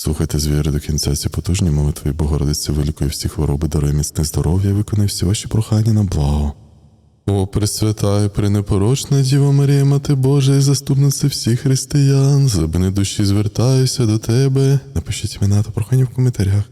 Слухайте з віри до кінця ці потужні молитви, Богородиці вилікує всі хвороби, дарує міцне здоров'я, виконує всі ваші прохання на благо. О, Пресвята і пренепорочна Діва Марія, Мати Божа, і заступниця всіх християн, з глибини душі звертаюся до Тебе. Напишіть імена та прохання в коментарях.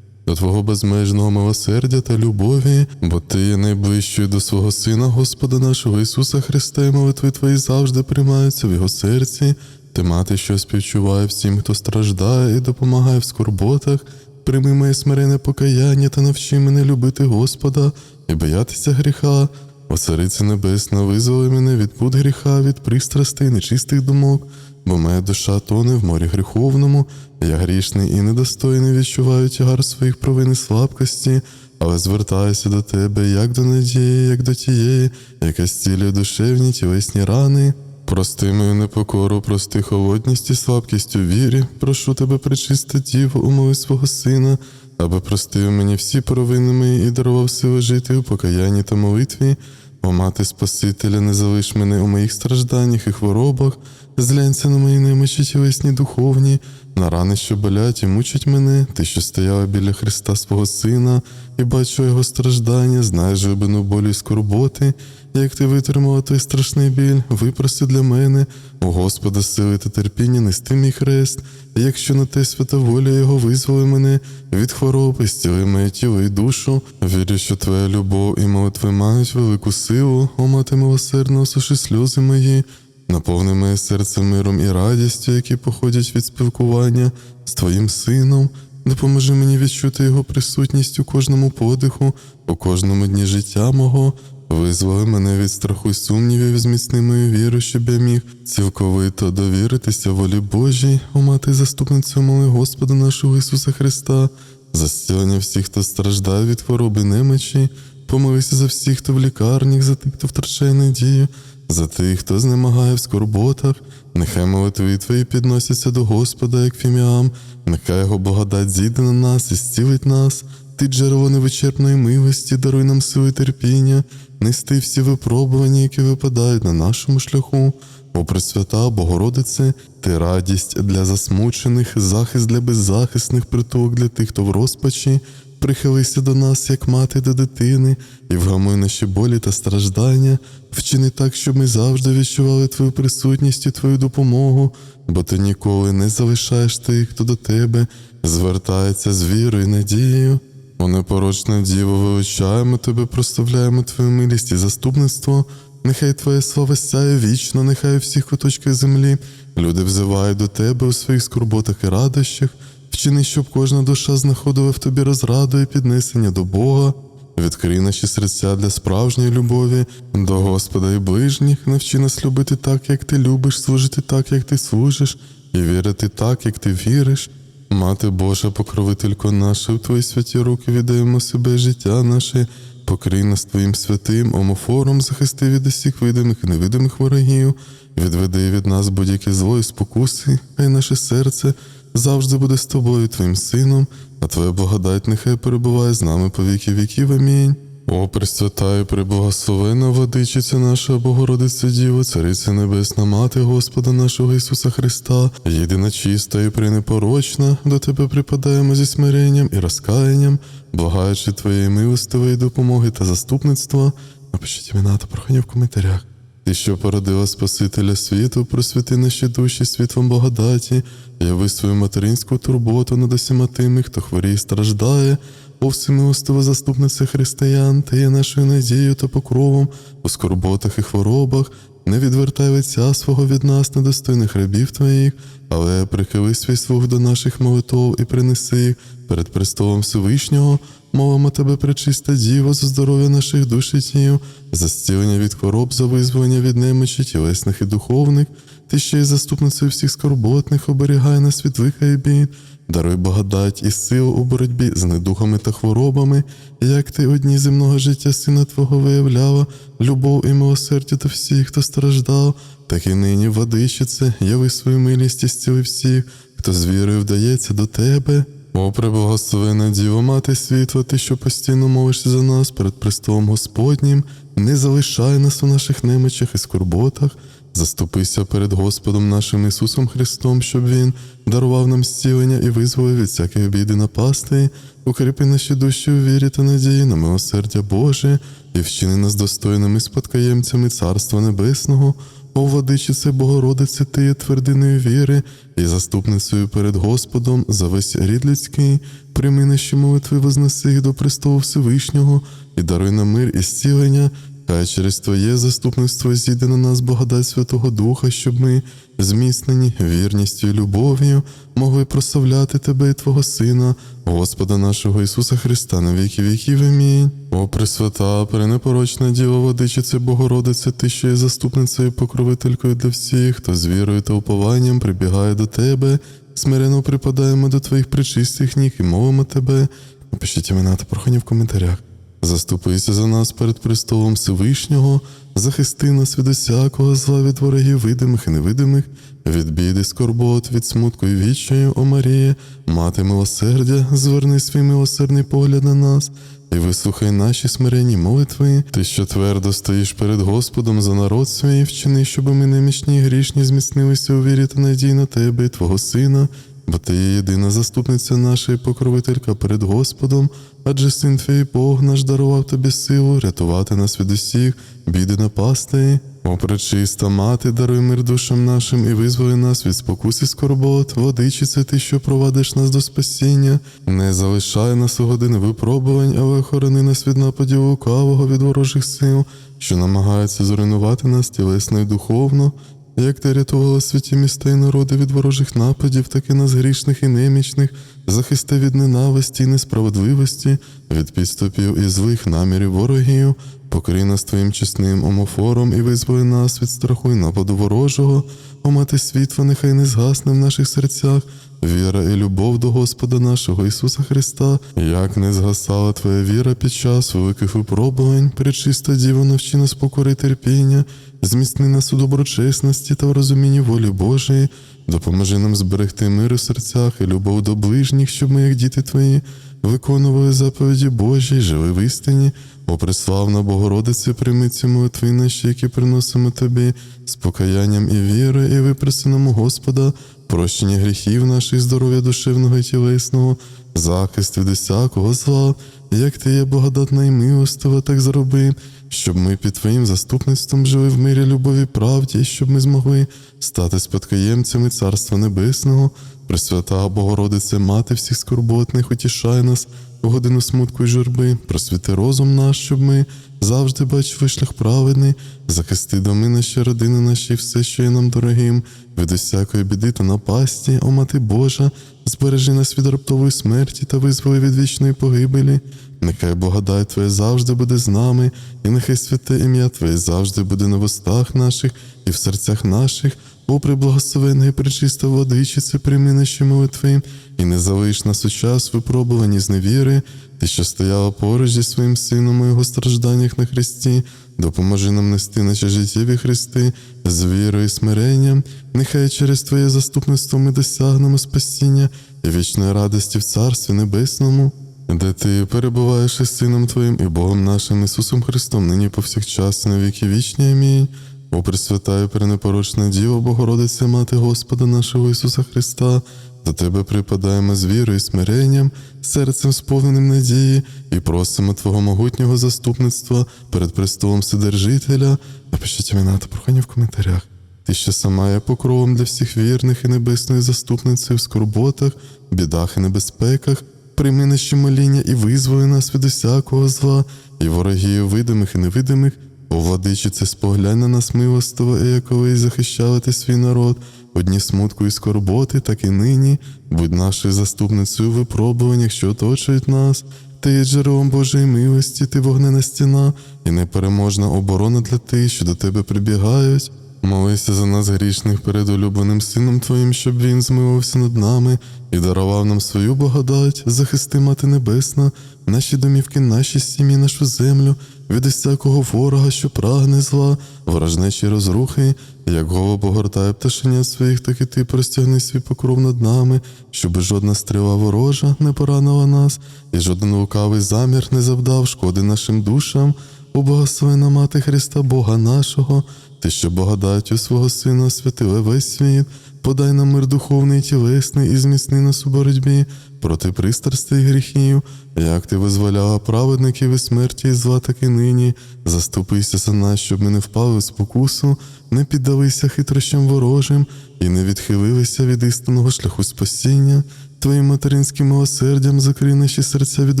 До Твого безмежного милосердя та любові, бо Ти є найближчою до свого Сина, Господа нашого Ісуса Христа, і молитви Твої завжди приймаються в Його серці. Ти мати, що співчуває всім, хто страждає і допомагає в скорботах. Прийми моє смирене покаяння та навчи мене любити Господа і боятися гріха. О Царице Небесна, визволи мене від пут гріха, від пристрастей, нечистих думок, бо моя душа тоне в морі гріховному, я грішний і недостойний відчуваю тягар своїх провин і слабкості, але звертаюся до тебе як до надії, як до тієї, яка зцілює душевні тілесні рани. Прости мою непокору, прости холодність і слабкість у вірі, прошу тебе, пречиста діво, умови свого сина, аби простив мені всі провини мої і дарував сили жити у покаянні та молитві. О мати Спасителя, не залиш мене у моїх стражданнях і хворобах, зглянься на мої немочі тілесні духовні, на рани, що болять і мучать мене, ти, що стояла біля Христа свого Сина, і бачу його страждання, знаєш глибину болі й скорботи, як ти витримала той страшний біль, випроси для мене, у Господа сили та терпіння нести мій хрест, якщо на те свята воля Його визволи мене від хвороби, зціли моє тіло і душу. Вірю, що твоя любов і молитви мають велику силу, о мати милосердно, осуши сльози мої. Наповни моє серце миром і радістю, які походять від спілкування з Твоїм Сином. Допоможи мені відчути Його присутність у кожному подиху, у кожному дні життя мого. Визволи мене від страху й сумнівів, зміцни мою віру, щоб я міг цілковито довіритися волі Божій, о мати заступницю моли Господа нашого Ісуса Христа, за зцілення всіх, хто страждає від хвороби немочі, помолися за всіх, хто в лікарнях, за тих, хто втрачає надію, за тих, хто знемагає в скорботах, нехай молитви твої підносяться до Господа, як фіміам, нехай його благодать зійде на нас і зцілить нас. Ти джерело невичерпної милості, даруй нам сили терпіння, нести всі випробування, які випадають на нашому шляху. О Пресвята, Богородице, ти радість для засмучених, захист для беззахисних, притулок для тих, хто в розпачі. Прихилися до нас, як мати до дитини, і вгамуй наші болі та страждання, вчини так, щоб ми завжди відчували Твою присутність і Твою допомогу, бо ти ніколи не залишаєш тих, хто до тебе звертається з вірою і надією. О непорочна Діво, величаємо тебе, прославляємо Твою милість і заступництво. Нехай Твоя слава сяє вічно, нехай у всіх куточках землі. Люди взивають до Тебе у своїх скорботах і радощах. Вчини, щоб кожна душа знаходила в тобі розраду і піднесення до Бога. Відкрий наші серця для справжньої любові, до Господа і ближніх, навчи нас любити так, як ти любиш, служити так, як ти служиш, і вірити так, як ти віриш. Мати Божа, покровителько наша, в Твої святі руки віддаємо себе життя наше, покрий нас Твоїм святим омофором, захисти від усіх видимих і невидимих ворогів, відведи від нас будь-яке зло і спокуси, хай наше серце завжди буде з тобою, Твоїм Сином, а Твоя благодать нехай перебуває з нами по віки віків. Амінь. О, Пресвята і преблагословена владичиця наша Богородиця Діва, Цариця Небесна, Мати Господа нашого Ісуса Христа, єдина чиста і пренепорочна, до Тебе припадаємо зі смиренням і розкаянням, благаючи Твоєї милостивої допомоги та заступництва. Напишіть імена та прохання в коментарях. Ти, що породила Спасителя світу, просвіти наші душі світлом благодаті, яви свою материнську турботу над усіма тими, хто хворіє і страждає. О всемилостива заступниця християн, ти є нашою надією та покровом у скорботах і хворобах, не відвертай лиця свого від нас, недостойних рабів твоїх, але прихили свій слух до наших молитов і принеси їх перед престолом Всевишнього, мовимо тебе, пречиста Діво, за здоров'я наших душ і тіл, за зцілення від хвороб, за визволення від немочі, тілесних і духовних, ти ще й заступницею всіх скорботних, оберігай нас від лиха і бід, даруй благодать і силу у боротьбі з недухами та хворобами, як ти одні земного життя сина Твого виявляла, любов і милосердя до всіх, хто страждав, так і нині, владичице, яви свою милість і зціли всіх, хто з вірою вдається до тебе. О, преблагословена Діво, Мати світла, ти, що постійно молишся за нас перед престолом Господнім, не залишай нас у наших немочах і скорботах. Заступися перед Господом нашим Ісусом Христом, щоб Він дарував нам зцілення і визволив від всяких біди напасти, укріпи наші душі у вірі та надії на милосердя Боже, і вчини нас достойними спадкоємцями Царства Небесного. О, владичице Богородице, ти є твердиною віри і заступницею перед Господом за весь рід людський, прийми наші молитви, вознеси їх до престолу Всевишнього і даруй нам мир і зцілення. Хай через Твоє заступництво зійде на нас благодать Святого Духа, щоб ми, зміцнені вірністю і любов'ю, могли прославляти Тебе і Твого Сина, Господа нашого Ісуса Христа на віки віків. Амінь. О, Пресвята, пренепорочна Діва Водичице Богородице, Ти, що є заступницею покровителькою для всіх, хто з вірою та упованням прибігає до Тебе, смирено припадаємо до Твоїх причистих ніг і мовимо Тебе. Напишіть імена та прохання в коментарях. Заступися за нас перед престолом Всевишнього, захисти нас від усякого зла від ворогів видимих і невидимих, від біди, скорбот, від смутку і відчаю, о Марія, мати милосердя, зверни свій милосердний погляд на нас і вислухай наші смиренні молитви, ти, що твердо стоїш перед Господом за народ свій, вчини, щоб ми немічні і грішні зміцнилися у вірі та надії на тебе і Твого Сина. Бо ти єдина заступниця наша і покровителька перед Господом, адже син твій Бог наш дарував тобі силу рятувати нас від усіх, біди напасти. О, пречиста мати, даруй мир душам нашим і визволи нас від спокус і скорбот, водичице ти, що провадиш нас до спасіння, не залишай нас у години випробувань, але охорони нас від нападів лукавого від ворожих сил, що намагаються зруйнувати нас тілесно і духовно. Як ти рятувала святі міста і народи від ворожих нападів, так і нас грішних і немічних, захисти від ненависті і несправедливості, від підступів і злих намірів ворогів, покрий нас твоїм чесним омофором і визволи нас від страху і нападу ворожого, о мати світла, нехай не згасне в наших серцях. Віра і любов до Господа нашого Ісуса Христа, як не згасала твоя віра під час великих випробувань, пречиста діва навчи нас покори терпіння, зміцни нас у доброчесності та в розумінні волі Божої, допоможи нам зберегти мир у серцях і любов до ближніх, щоб ми, як діти твої, виконували заповіді Божі, жили в істині. О, преславна Богородице, прийми ці молитви наші, які приносимо тобі з покаянням і вірою, і випросиному Господа, прощення гріхів наших, здоров'я душевного і тілесного, захист від усякого зла, як ти є благодатна і милостива, так зроби, щоб ми під Твоїм заступництвом жили в мирі, любові, правді, і щоб ми змогли стати спадкоємцями Царства Небесного, Пресвята Богородице, мати всіх скорботних, утішай нас у годину смутку й журби, просвіти розум наш, щоб ми завжди бачили шлях праведний, захисти доми наші, родини наші, все, що є нам дорогим, від усякої біди та напасті, о мати Божа, збережи нас від раптової смерті та визволи від вічної погибелі. Нехай благодать Твоя завжди буде з нами, і нехай святе ім'я Твоє завжди буде на вустах наших і в серцях наших. О, приблагословенна і пречиста водичице, прийми наші молитви, і не залиш нас у час випробувані з невіри, ти, що стояла поруч зі своїм сином у його стражданнях на Христі, допоможи нам нести наші життєві Христи з вірою і смиренням, нехай через Твоє заступництво ми досягнемо спасіння і вічної радості в Царстві Небесному. Де ти перебуваєш із Сином Твоїм і Богом нашим Ісусом Христом, нині повсякчас на віки вічні. Амінь. О Пресвята і перенепорочна Діво, Богородиця, Мати Господа нашого Ісуса Христа, до Тебе припадаємо з вірою і смиренням, серцем сповненим надії, і просимо Твого могутнього заступництва перед престолом Вседержителя. Напишіть імена та прохання в коментарях. Ти, що сама є покровом для всіх вірних і небесною заступницею в скорботах, бідах і небезпеках, прийми наші моління і визволи нас від усякого зла, і ворогів видимих і невидимих. О, владичице, споглянь на нас милостиво, і як колись захищали ти свій народ, одні смутку і скорботи, так і нині, будь нашою заступницею випробуваннях, що оточують нас. Ти є джерелом Божої милості, ти вогнена стіна. І непереможна оборона для тих, що до тебе прибігають. Молися за нас грішних перед улюбленим сином Твоїм, щоб він змивався над нами і дарував нам свою благодать, захисти Мати Небесна, наші домівки, наші сім'ї, нашу землю, від усякого ворога, що прагне зла, ворожнечі розрухи, як голуб огортає пташеня своїх, так і ти простягни свій покров над нами, щоб жодна стріла ворожа не поранила нас, і жоден лукавий замір не завдав шкоди нашим душам. Ублагословена мати Христа Бога нашого, ти, що благодаттю свого Сина освятила весь світ, подай нам мир духовний тілесний і зміцни нас у боротьбі проти пристрастей і гріхів, як ти визволяла праведників і смерті і зла, так і нині. Заступися за нас, щоб ми не впали в спокусу, не піддалися хитрощам ворожим і не відхилилися від істинного шляху спасіння. Твоїм материнським милосердям закрий наші серця від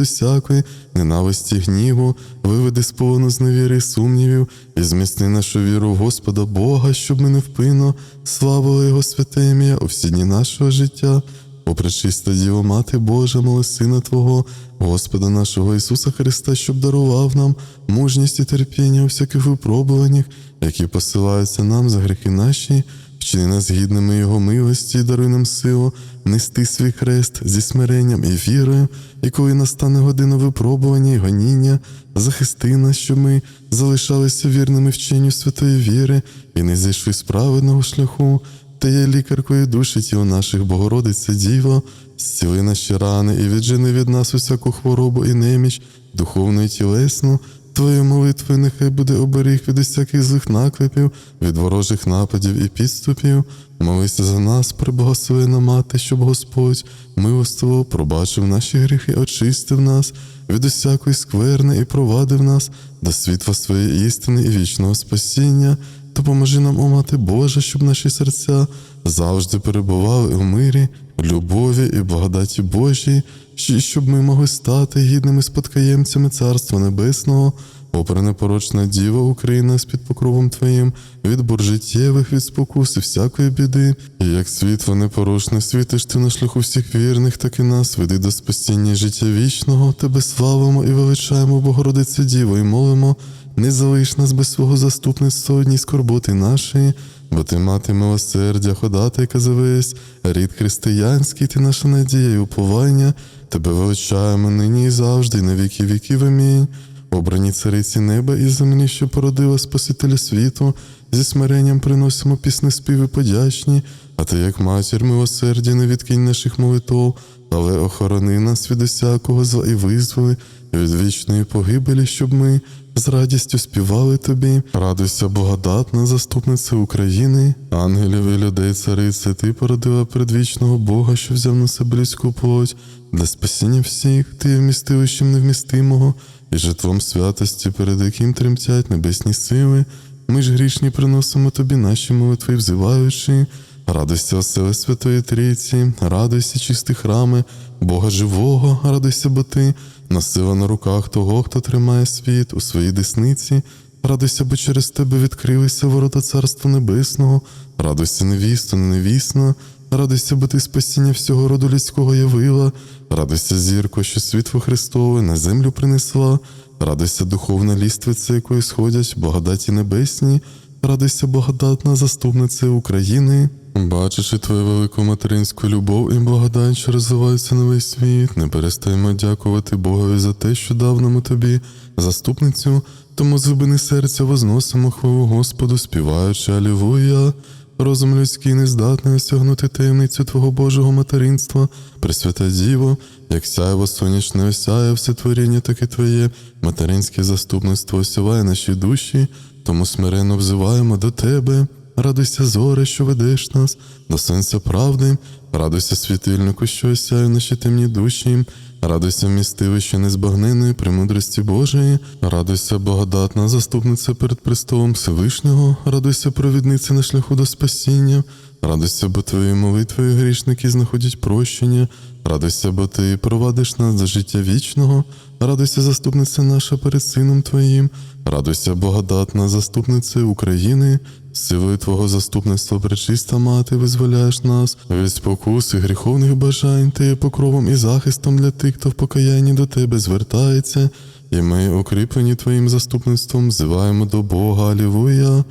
усякої, ненависті, гніву, виведи з полону з невіри і сумнівів, і зміцни нашу віру в Господа Бога, щоб ми невпинно славили Його святе ім'я у всі дні нашого життя. О пречиста Діво Мати Божа, моли Сина Твого, Господа нашого Ісуса Христа, щоб дарував нам мужність і терпіння у всяких випробуваннях, які посилаються нам за гріхи наші, вчини нас гідними Його милості і даруй нам силу нести свій хрест зі смиренням і вірою, і коли настане година випробування і гоніння, захисти нас, щоб ми залишалися вірними вченню святої віри і не зійшли з праведного шляху. Ти є лікаркою душі тіл наших, Богородиця Діво, зціли наші рани і віджени від нас усяку хворобу і неміч, духовну і тілесну. Твоєю молитвою нехай буде оберіг від усяких злих наклепів, від ворожих нападів і підступів. Молися за нас, преблагословена мати, щоб Господь милостиво пробачив наші гріхи, очистив нас від усякої скверни і провадив нас до світла своєї істини і вічного спасіння. Допоможи нам, о мати Божа, щоб наші серця завжди перебували у мирі, любові і благодаті Божій, щоб ми могли стати гідними спадкоємцями Царства Небесного, о пренепорочна Діва Україна з під покровом Твоїм, від бур життєвих, від спокус і всякої біди, і як світло непорочне світиш ти на шляху всіх вірних, так і нас веди до спасіння життя вічного, Тебе славимо і величаємо, Богородице Діво, і молимо. Не залиш нас без свого заступництва одній скорботи нашої, бо ти мати милосердя, ходатайка завесь, рід християнський, ти наша надія і уповання, тебе величаємо нині і завжди, на віки віків. Амінь. Обрані цариці неба і землі, що породила Спасителя світу, зі смиренням приносимо пісни співи подячні, а ти, як матір милосердя, не відкинь наших молитов, але охорони нас від усякого зла і визволи від вічної погибелі, щоб ми з радістю співали тобі. Радуйся, благодатна заступниця України, ангелів і людей, царице, ти породила предвічного Бога, що взяв на себе людську плоть, для спасіння всіх, ти вмістилищем невмістимого, і житлом святості, перед яким тремтять небесні сили. Ми ж грішні приносимо тобі наші молитви, взиваючи. Радуйся, оселе Святої Трійці, радуйся, чисті храми, Бога живого, радуйся, бо ти. Носила на руках того, хто тримає світ у своїй десниці. Радуйся, бо через тебе відкрилися ворота Царства Небесного, радуйся, невісто, невісна, радуйся, бо ти спасіння всього роду людського явила, радуйся, зірко, що світло Христове на землю принесла, радуйся, духовна ліствиця, якої сходять благодаті небесні, радуйся, благодатна заступниця України. Бачачи твою велику материнську любов і благодать, що розвиваються на весь світ, не перестаємо дякувати Богові за те, що дав нам тобі заступницю, тому з глибини серця возносимо хвалу Господу, співаючи Алілуя. Розум людський не здатний осягнути таємницю Твого Божого материнства, Пресвята Діво, як сяєво сонячне осяє все творіння, так і Твоє, материнське заступництво осяває наші душі, тому смиренно взиваємо до Тебе. Радуйся, зоре, що ведеш нас, до сонця правди, радуйся світильнику, що осяє наші темні душі, радуйся містивище незбагненої премудрості Божої, радуйся, благодатна заступниця перед престолом Всевишнього, радуйся, провідниця на шляху до спасіння, радуйся, бо твої молитвою грішники знаходять прощення, радуйся, бо ти провадиш нас до життя вічного, радуйся, заступниця наша перед Сином Твоїм, радуйся, благодатна заступниця України. Силою Твого заступництва, пречиста мати, визволяєш нас від спокус і гріховних бажань, ти є покровом і захистом для тих, хто в покаянні до Тебе звертається, і ми, укріплені Твоїм заступництвом, взиваємо до Бога, Алілуя.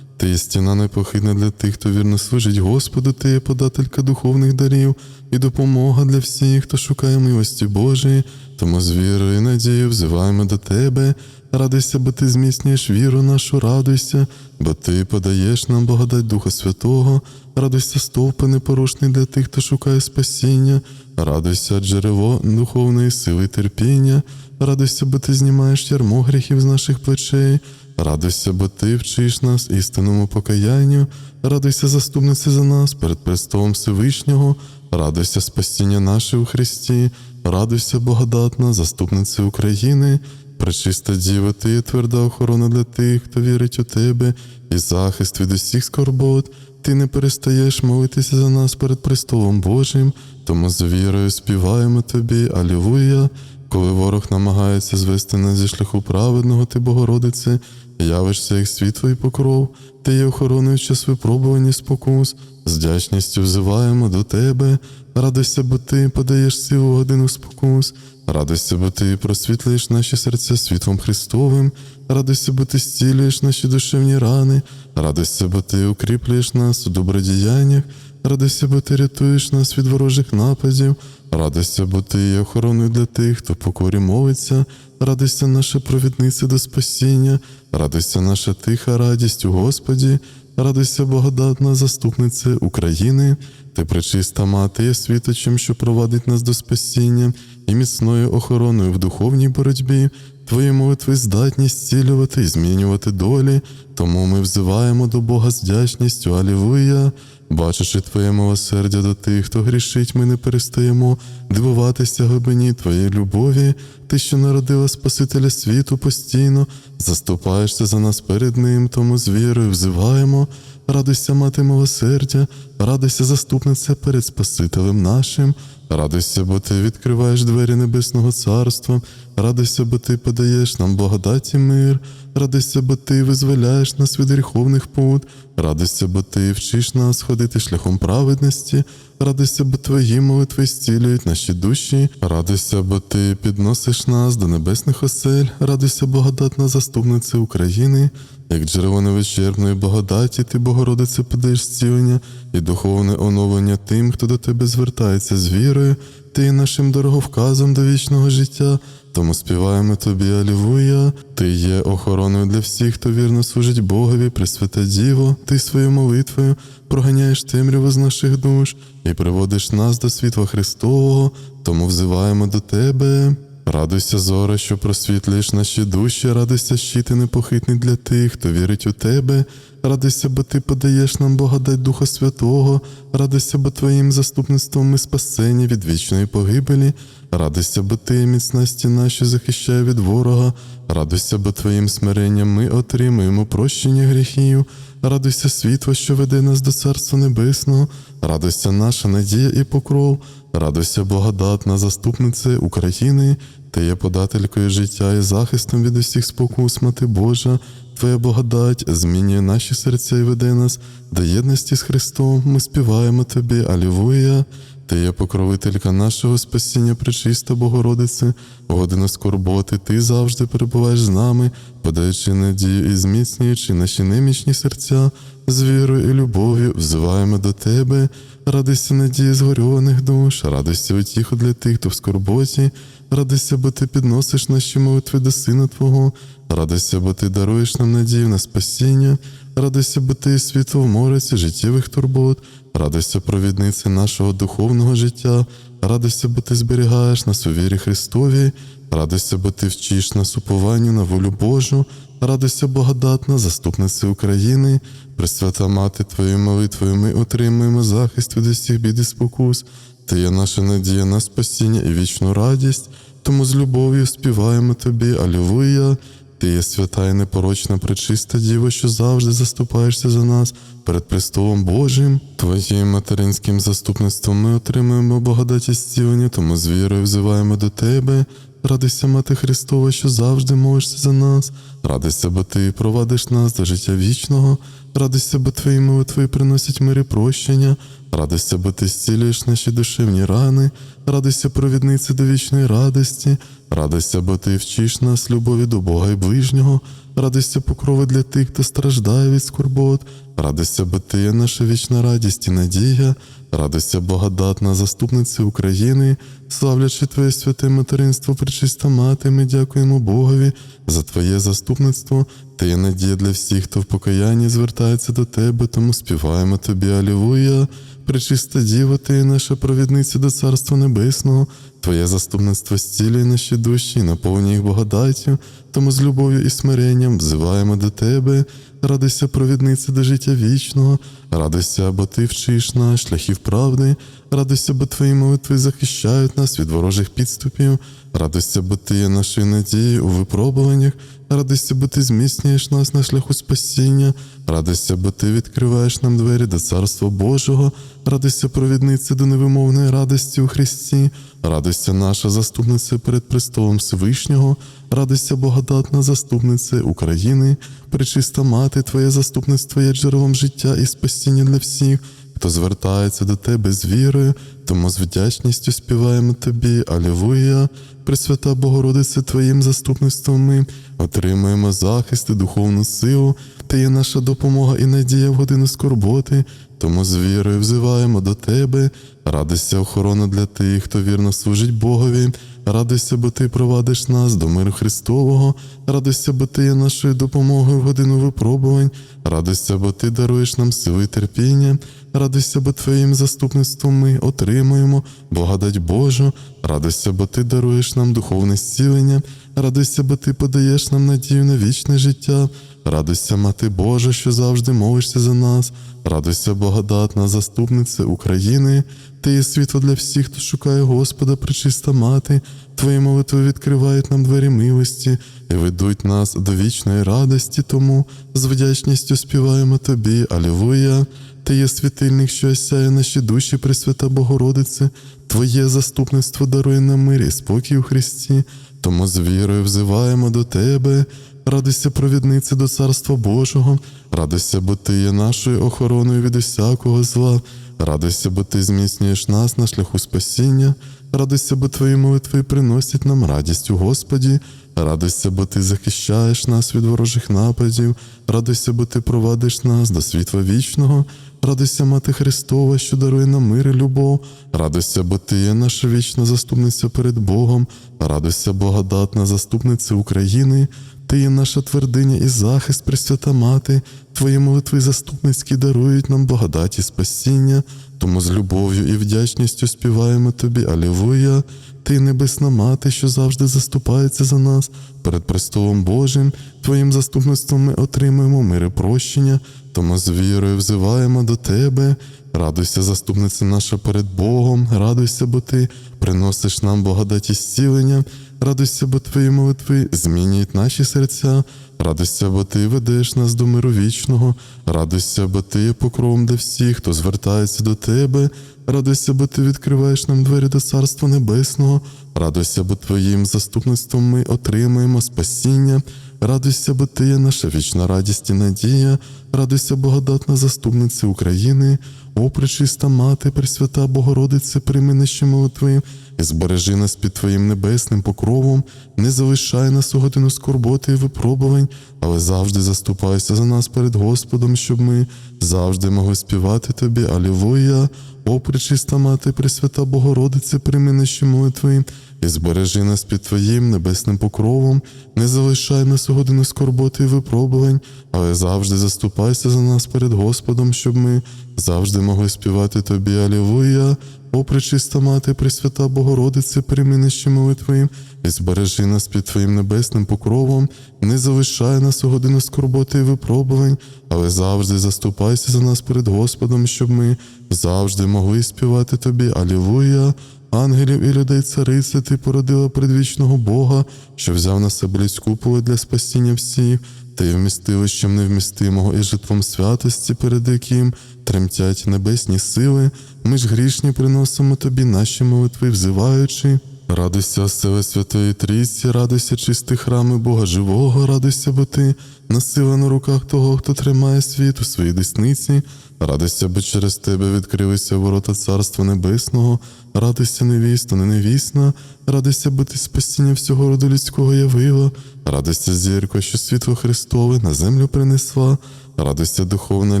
Ти є стіна непохитна для тих, хто вірно служить Господу, ти є подателька духовних дарів і допомога для всіх, хто шукає милості Божої. Тому з вірою і надією взиваємо до тебе. Радуйся, бо ти зміцнюєш віру нашу, радуйся, бо ти подаєш нам благодать Духа Святого, радуйся, стовпи непорушний для тих, хто шукає спасіння, радуйся, джерело духовної сили терпіння, радуйся, бо ти знімаєш ярмо гріхів з наших плечей. Радуйся, бо ти вчиш нас істинному покаянню, радуйся, заступниці за нас перед престолом Всевишнього, радуйся, спасіння наше у Христі, радуйся, благодатна, заступниця України, пречиста діва, ти тверда охорона для тих, хто вірить у тебе, і захист від усіх скорбот. Ти не перестаєш молитися за нас перед престолом Божим, тому з вірою співаємо тобі, Алілуя. Коли ворог намагається звести нас зі шляху праведного, ти, Богородице, явишся як світло і покров, ти є охороною час випробування і спокус, з вдячністю взиваємо до тебе, радуйся, бо ти подаєш силу годину спокус, радуйся, бо ти просвітлюєш наші серця світлом Христовим, радуйся, бо ти зцілюєш наші душевні рани, радуйся, бо ти укріплюєш нас у добродіяннях, радуйся, бо ти рятуєш нас від ворожих нападів. Радуйся, бо ти є охороною для тих, хто покорі мовиться, радуйся, наша провідниця до спасіння, радуйся, наша тиха радість у Господі, радуйся, благодатна заступниця України, ти пречиста мати є світочем, що провадить нас до спасіння, і міцною охороною в духовній боротьбі. Твої молитви здатні зцілювати і змінювати долі, тому ми взиваємо до Бога з вдячністю, Алілуя. Бачачи Твоє милосердя до тих, хто грішить, ми не перестаємо дивуватися глибині Твоєї любові, Ти, що народила Спасителя світу постійно, заступаєшся за нас перед Ним, тому з вірою взиваємо. Радуйся, мати милосердя, радуйся, заступниця перед Спасителем нашим, радуйся, бо ти відкриваєш двері Небесного Царства, радуйся, бо ти подаєш нам благодать і мир, радуйся, бо ти визволяєш нас від гріховних пут, радуйся, бо ти вчиш нас ходити шляхом праведності, радуйся, бо твої молитви зцілюють наші душі, радуйся, бо ти підносиш нас до небесних осель, радуйся, благодатна заступниця України, як джерело невичерпної благодаті, ти, Богородице, подаєш зцілення і духовне оновлення тим, хто до тебе звертається з вірою, ти нашим дороговказом до вічного життя. Тому співаємо тобі, Алілуя, ти є охороною для всіх, хто вірно служить Богові, Пресвята Діво, ти своєю молитвою проганяєш темряву з наших душ і приводиш нас до світла Христового, тому взиваємо до тебе. Радуйся, зоре, що просвітлюєш наші душі, радуйся, щити непохитний для тих, хто вірить у тебе. Радуйся, бо ти подаєш нам благодать Духа Святого, радуйся, бо Твоїм заступництвом ми спасені від вічної погибелі. Радуйся, бо ти міцна стіна, що захищає від ворога. Радуйся, бо Твоїм смиренням ми отримуємо прощення гріхів. Радуйся, світло, що веде нас до Царства Небесного. Радуйся, наша надія і покров. Радуйся, благодатна заступниця України. Ти є подателькою життя і захистом від усіх спокус, Мати Божа. Твоя благодать змінює наші серця і веде нас до єдності з Христом. Ми співаємо тобі, Алілуя. Ти покровителька нашого спасіння, пречиста Богородице, в годину скорботи, ти завжди перебуваєш з нами, подаючи надію і зміцнюючи наші немічні серця, з вірою і любов'ю. Взиваємо до тебе, радуйся надії згорьованих душ, радуйся утіху для тих, хто в скорботі, радуйся, бо ти підносиш наші молитви до Сина Твого, радуйся, бо ти даруєш нам надію на спасіння, радуйся, бо ти світло в життєвих турбот. Радуйся, провіднице нашого духовного життя, радуйся, бо ти зберігаєш нас у вірі Христовій, радуйся, бо ти вчиш нас упованню на волю Божу, радуйся, благодатна, заступниця України, Пресвята Мати Твоєю молитвою ми отримуємо захист від усіх бід і спокус. Ти є наша надія на спасіння і вічну радість, тому з любов'ю співаємо тобі, Алілуя. Ти є свята і непорочна пречиста Діва, що завжди заступаєшся за нас перед престолом Божим. Твоїм материнським заступництвом ми отримуємо благодаті зцілення, тому з вірою взиваємо до тебе. Радуйся, Мати Христова, що завжди молишся за нас. Радуйся, бо ти провадиш нас до життя вічного. Радуйся, бо твої молитви приносять мир і прощення. Радуйся, бо ти зцілюєш наші душевні рани. Радуйся, провідниці до вічної радості. Радуйся, бо ти вчиш нас любові до Бога і ближнього. Радуйся покрови для тих, хто страждає від скорбот, радуйся, бо ти є наша вічна радість і надія, радуйся, благодатна заступниця України, славлячи Твоє святе материнство, пречиста мати, ми дякуємо Богові за Твоє заступництво. Ти є надія для всіх, хто в покаянні звертається до Тебе, тому співаємо Тобі, Алілуя. Пречиста Діва, ти є наша провідниця до Царства Небесного, Твоє заступництво зцілює наші душі, наповнює їх благодаттю, тому з любов'ю і смиренням взиваємо до Тебе, радуйся, провідниця до життя вічного, радуйся, бо Ти вчиш нас шляхів правди, радуйся, бо Твої молитви захищають нас від ворожих підступів, радуйся, бо Ти є нашою надією у випробуваннях, радуйся, бо Ти зміцнюєш нас на шляху спасіння, радуйся, бо Ти відкриваєш нам двері до Царства Божого, радуйся, провідниця до невимовної радості у Христі, радуйся, наша заступниця перед престолом Всевишнього, радуйся, благодатна заступниця України, пречиста мати, Твоє заступництво є джерелом життя і спасіння для всіх. Хто звертається до тебе з вірою, тому з вдячністю співаємо тобі, Алілуя, Пресвята Богородице, Твоїм заступництвом ми отримуємо захист і духовну силу, Ти є наша допомога і надія в годину скорботи, тому з вірою взиваємо до Тебе, радуйся, охорона для тих, хто вірно служить Богові, радуйся, бо Ти провадиш нас до миру Христового, радуйся, бо Ти є нашою допомогою в годину випробувань, радуйся, бо Ти даруєш нам сили і терпіння. Радуйся, бо Твоїм заступництвом ми отримуємо благодать Божу, радуйся, бо Ти даруєш нам духовне зцілення, радуйся, бо Ти подаєш нам надію на вічне життя, радуйся, Мати Божа, що завжди молишся за нас, радуйся, благодатна заступниця України, Ти є світло для всіх, хто шукає Господа, пречиста мати, Твої молитви відкривають нам двері милості і ведуть нас до вічної радості, тому з вдячністю співаємо Тобі, Алілуя. Ти є світильник, що осяє наші душі, Пресвята Богородице, Твоє заступництво дарує нам мир і спокій у Христі, тому з вірою взиваємо до Тебе, радуйся, провідниці до Царства Божого, радуйся, бо Ти є нашою охороною від усякого зла, радуйся, бо Ти зміцнюєш нас на шляху спасіння, радуйся, бо Твої молитви приносять нам радість у Господі. Радуйся, бо ти захищаєш нас від ворожих нападів, радуйся, бо ти провадиш нас до світла вічного, радуйся, Мати Христова, що дарує нам мир і любов, радуйся, бо ти є наша вічна заступниця перед Богом, радуйся, благодатна заступниця України, ти є наша твердиня і захист, Пресвята Мати, Твої молитви заступницькі дарують нам благодаті спасіння, тому з любов'ю і вдячністю співаємо тобі, Алілуя. Ти небесна мати, що завжди заступається за нас. Перед престолом Божим, Твоїм заступництвом ми отримуємо мир і прощення, тому з вірою взиваємо до Тебе. Радуйся, заступниця наша перед Богом, радуйся, бо Ти приносиш нам благодать і зцілення, радуйся, бо Твої молитви змінюють наші серця, радуйся, бо Ти ведеш нас до миру вічного, радуйся, бо Ти є покровом для всіх, хто звертається до Тебе. Радуйся, бо ти відкриваєш нам двері до Царства Небесного, радуйся, бо Твоїм заступництвом ми отримаємо спасіння, радуйся, бо наша вічна радість і надія, радуйся, благодатна заступниця України, о пречиста мати, Пресвята Богородице, прийми наші молитви і збережи нас під Твоїм небесним покровом, не залишай нас у годину скорботи і випробувань, але завжди заступайся за нас перед Господом, щоб ми завжди могли співати Тобі, Алілуя. О, пречиста мати, Пресвята Богородице, прийми наші молитви і збережи нас під Твоїм небесним покровом, не залишай нас у годину скорботи і випробувань, але завжди заступайся за нас перед Господом, щоб ми завжди могли співати Тобі, Алілуя. О, пречиста мати, Пресвята Богородице, прийми наші молитви і збережи нас під Твоїм небесним покровом, не залишай нас у годину скорботи і випробувань, але завжди заступайся за нас перед Господом, щоб ми завжди могли співати Тобі, Алілуя. Ангелів і людей царице, ти породила предвічного Бога, що взяв на себе людську поле для спасіння всіх, та й вмістилищем невмістимого і житлом святості, перед яким тремтять небесні сили. Ми ж грішні приносимо тобі наші молитви, взиваючи. Радуйся, сила Святої Трійці, радуйся, чистий храми Бога живого, радуйся, бо ти насила на руках того, хто тримає світ у своїй десниці, радуйся, бо через тебе відкрилися ворота Царства Небесного, радуйся невісно, не невісна, радуйся бути спасіння всього роду людського явила, радуйся зірко, що світло Христове на землю принесла, радуйся духовна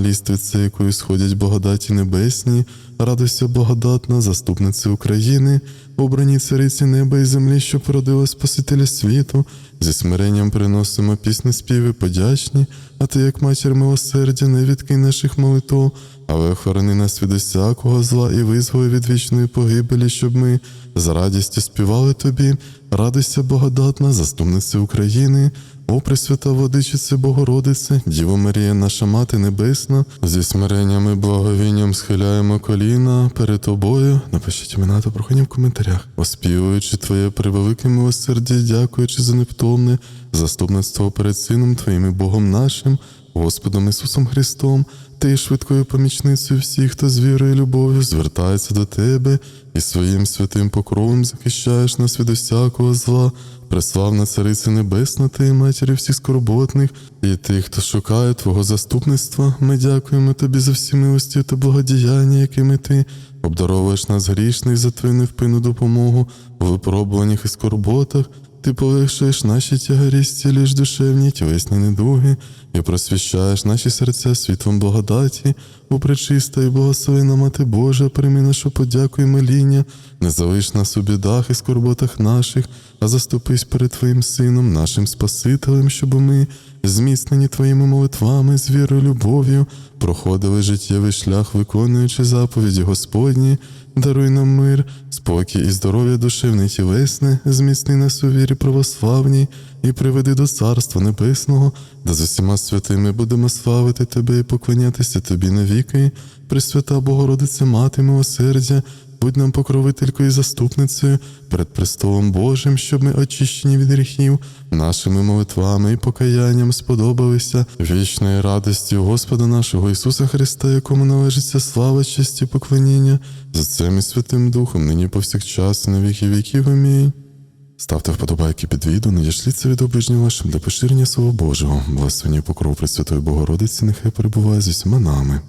ліствиця, якою сходять благодаті небесні, радуйся благодатна заступниця України, обрані цариці неба і землі, що породила Спасителя світу, зі смиренням приносимо пісні співи подячні, а ти, як матір милосердя, не відкинь наших молитв, але охорони нас від усякого зла і визволи від вічної погибелі, щоб ми з радістю співали тобі, радуйся благодатна, заступниця України, о Пресвята Владичице Богородице, Діво Марія, наша Мати Небесна, зі смиренням і благовінням схиляємо коліна перед тобою. Напишіть імена та прохання в коментарях, оспівуючи Твоє превелике милосердя, дякуючи за невтомне заступництво перед Сином Твоїм і Богом нашим, Господом Ісусом Христом, ти швидкою помічницею всіх, хто з вірою і любов'ю звертається до Тебе і своїм святим покровом захищаєш нас від усякого зла. Преславна Цариця Небесна, ти матері всіх скорботних і тих, хто шукає Твого заступництва. Ми дякуємо Тобі за всі милості та благодіяння, якими ти обдаровуєш нас грішних за Твою невпинну допомогу у випробуваннях і скорботах. Ти полегшуєш наші тягарі, зцілюєш душевні тілесні недуги. І просвіщаєш наші серця світлом благодаті, о пречиста і благословена Мати Божа, прийми нашу подяку і моління, не залиш нас у бідах і скорботах наших, а заступись перед Твоїм Сином, нашим Спасителем, щоб ми, зміцнені Твоїми молитвами, з вірою, любов'ю, проходили життєвий шлях, виконуючи заповіді Господні, даруй нам мир, спокій і здоров'я душевне тілесне, зміцни нас у вірі православній і приведи до Царства Небесного, де з усіма святими будемо славити Тебе і поклонятися Тобі навіки. Пресвята Богородице, Мати милосердя, будь нам покровителькою і заступницею перед престолом Божим, щоб ми очищені від гріхів, нашими молитвами і покаянням сподобалися вічної радості Господа нашого Ісуса Христа, якому належиться слава, честь і поклоніння, з Отцем і Святим Духом, нині повсякчас, на віки віків. Амінь. Ставте вподобайки під відео, надішліться від оближніх вашим для поширення Слова Божого. Благословення покров Пресвятої Богородиці, нехай перебуває з усіма нами.